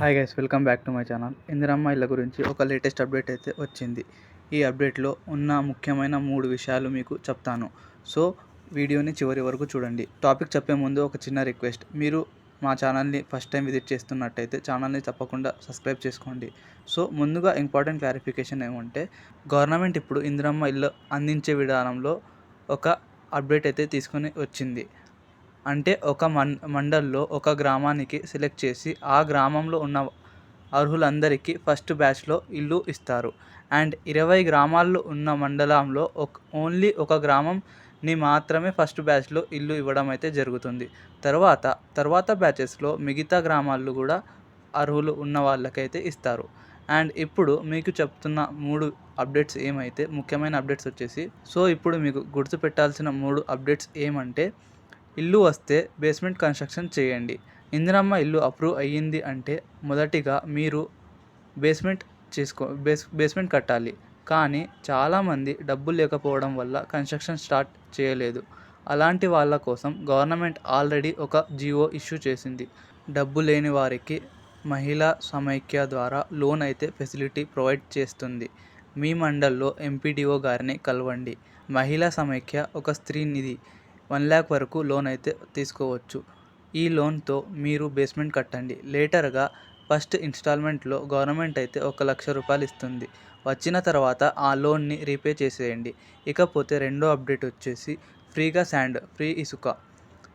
Hi guys welcome back to my channel Indiramma ఇళ్ళ గురించి ఒక లేటెస్ట్ అప్డేట్ అయితే వచ్చింది. ఈ అప్డేట్లో ఉన్న ముఖ్యమైన మూడు విషయాలు మీకు చెప్తాను. సో వీడియోని చివరి వరకు చూడండి. టాపిక్ చెప్పే ముందు ఒక చిన్న రిక్వెస్ట్ మీరు మా ఛానల్ని ఫస్ట్ టైం విజిట్ చేస్తున్నట్టయితే ఛానల్ని తప్పకుండా సబ్స్క్రైబ్ చేసుకోండి. సో ముందుగా ఇంపార్టెంట్ క్లారిఫికేషన్ ఏమంటే గవర్నమెంట్ ఇప్పుడు ఇందిరమ్మ ఇల్లు అందించే విధానంలో ఒక అప్డేట్ అయితే తీసుకొని వచ్చింది. అంటే ఒక మం మండల్లో ఒక గ్రామానికి సెలెక్ట్ చేసి ఆ గ్రామంలో ఉన్న అర్హులందరికీ ఫస్ట్ బ్యాచ్లో ఇల్లు ఇస్తారు. అండ్ ఇరవై గ్రామాల్లో ఉన్న మండలంలో ఒక ఓన్లీ ఒక గ్రామంని మాత్రమే ఫస్ట్ బ్యాచ్లో ఇల్లు ఇవ్వడం అయితే జరుగుతుంది. తర్వాత తర్వాత బ్యాచెస్లో మిగతా గ్రామాల్లో కూడా అర్హులు ఉన్న వాళ్ళకైతే ఇస్తారు. అండ్ ఇప్పుడు మీకు చెప్తున్న మూడు అప్డేట్స్ ఏమైతే ముఖ్యమైన అప్డేట్స్ వచ్చేసి సో ఇప్పుడు మీకు గుర్తుపెట్టాల్సిన మూడు అప్డేట్స్ ఏమంటే ఇల్లు వస్తే బేస్మెంట్ కన్స్ట్రక్షన్ చేయండి. ఇందిరమ్మ ఇల్లు అప్రూవ్ అయ్యింది అంటే మొదటిగా మీరు బేస్మెంట్ చేసుకో బేస్ బేస్మెంట్ కట్టాలి. కానీ చాలామంది డబ్బులు లేకపోవడం వల్ల కన్స్ట్రక్షన్ స్టార్ట్ చేయలేదు. అలాంటి వాళ్ళ కోసం గవర్నమెంట్ ఆల్రెడీ ఒక జియో ఇష్యూ చేసింది. డబ్బు లేని వారికి మహిళా సమైక్య ద్వారా లోన్ అయితే ఫెసిలిటీ ప్రొవైడ్ చేస్తుంది. మీ మండల్లో ఎంపీడీఓ గారిని కలవండి. మహిళా సమైక్య ఒక స్త్రీ నిధి. వన్ ల్యాక్ వరకు లోన్ అయితే తీసుకోవచ్చు. ఈ లోన్తో మీరు బేస్మెంట్ కట్టండి. లేటర్గా ఫస్ట్ ఇన్స్టాల్మెంట్లో గవర్నమెంట్ అయితే ఒక లక్ష రూపాయలు ఇస్తుంది. వచ్చిన తర్వాత ఆ లోన్ని రీపే చేసేయండి. ఇకపోతే రెండో అప్డేట్ వచ్చేసి ఫ్రీగా శాండ్ ఫ్రీ ఇసుక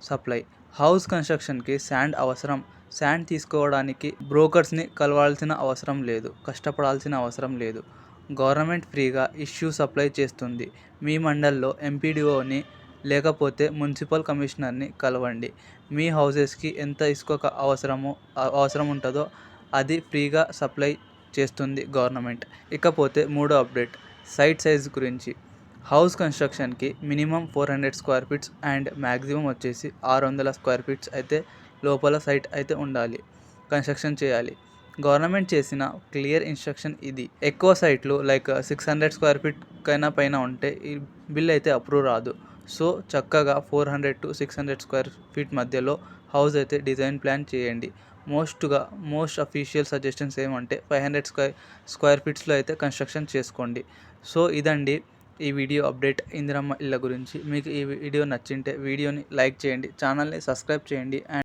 సప్లై. హౌస్ కన్స్ట్రక్షన్కి శాండ్ అవసరం. శాండ్ తీసుకోవడానికి బ్రోకర్స్ని కలవాల్సిన అవసరం లేదు. కష్టపడాల్సిన అవసరం లేదు. గవర్నమెంట్ ఫ్రీగా ఇష్యూ సప్లై చేస్తుంది. మీ మండల్లో ఎంపీడీఓని లేకపోతే మున్సిపల్ కమిషనర్ని కలవండి. మీ హౌసెస్కి ఎంత ఇసుక అవసరమో అవసరం ఉంటుందో అది ఫ్రీగా సప్లై చేస్తుంది గవర్నమెంట్. ఇకపోతే మూడో అప్డేట్ సైట్ సైజ్ గురించి. House కన్స్ట్రక్షన్కి minimum four hundred square feets and maximum వచ్చేసి ఆరు వందల స్క్వేర్ ఫీట్స్ అయితే లోపల సైట్ అయితే ఉండాలి కన్స్ట్రక్షన్ చేయాలి. గవర్నమెంట్ చేసిన క్లియర్ ఇన్స్ట్రక్షన్ ఇది. ఎక్కువ సైట్లు like six hundred square feet కైనా పైన ఉంటే ఈ బిల్ అయితే అప్రూవ్ రాదు. సో చక్కగా four hundred to six hundred square feet మధ్యలో హౌస్ అయితే డిజైన్ ప్లాన్ చేయండి. మోస్ట్గా మోస్ట్ అఫీషియల్ సజెషన్స్ ఏమంటే ఫైవ్ హండ్రెడ్ స్క్వేర్ స్క్వేర్ ఫీట్స్లో అయితే కన్స్ట్రక్షన్ చేసుకోండి. సో ఇదండి ఈ వీడియో అప్డేట్ ఇందిరమ్మ ఇళ్ళ గురించి. మీకు ఈ వీడియో నచ్చింటే వీడియోని లైక్ చేయండి ఛానల్ని సబ్స్క్రైబ్ చేయండి అండ్